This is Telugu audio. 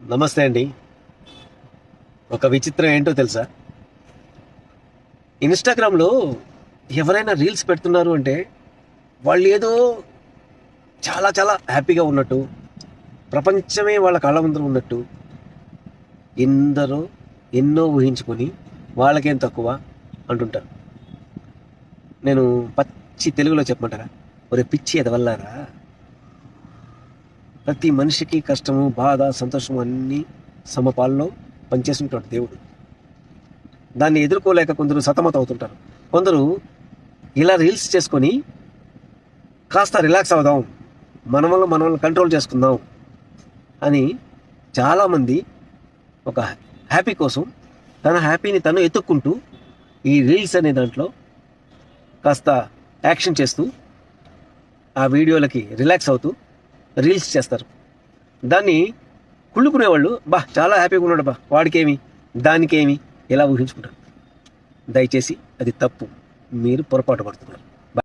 నమస్తే అండి. ఒక విచిత్రం ఏంటో తెలుసా? ఇన్స్టాగ్రామ్లో ఎవరైనా రీల్స్ పెడుతున్నారు అంటే వాళ్ళు ఏదో చాలా చాలా హ్యాపీగా ఉన్నట్టు ప్రపంచమే వాళ్ళ కళ్ళ ముందర ఉన్నట్టు ఎందరో ఎన్నో ఊహించుకొని వాళ్ళకేం తక్కువ అంటుంటారు. నేను పచ్చి తెలుగులో చెప్పమంటారా? ఒరే పిచ్చి ఎదవల్లారా? ప్రతి మనిషికి కష్టము బాధ సంతోషం అన్నీ సమపాల్లో పనిచేసినటువంటి దేవుడు. దాన్ని ఎదుర్కోలేక కొందరు సతమతం అవుతుంటారు. కొందరు ఇలా రీల్స్ చేసుకొని కాస్త రిలాక్స్ అవుదాం మనమల్ని మనల్ని కంట్రోల్ చేసుకుందాం అని చాలామంది ఒక హ్యాపీ కోసం తన హ్యాపీని తను ఎత్తుక్కుంటూ ఈ రీల్స్ అనే దాంట్లో కాస్త యాక్షన్ చేస్తూ ఆ వీడియోలకి రిలాక్స్ అవుతూ రీల్స్ చేస్తారు. దాన్ని కుళ్ళుకునేవాళ్ళు బా చాలా హ్యాపీగా ఉన్నాడు బా వాడికేమి దానికేమి ఇలా ఊహించుకుంటారు. దయచేసి అది తప్పు. మీరు పొరపాటు పడుతున్నారు.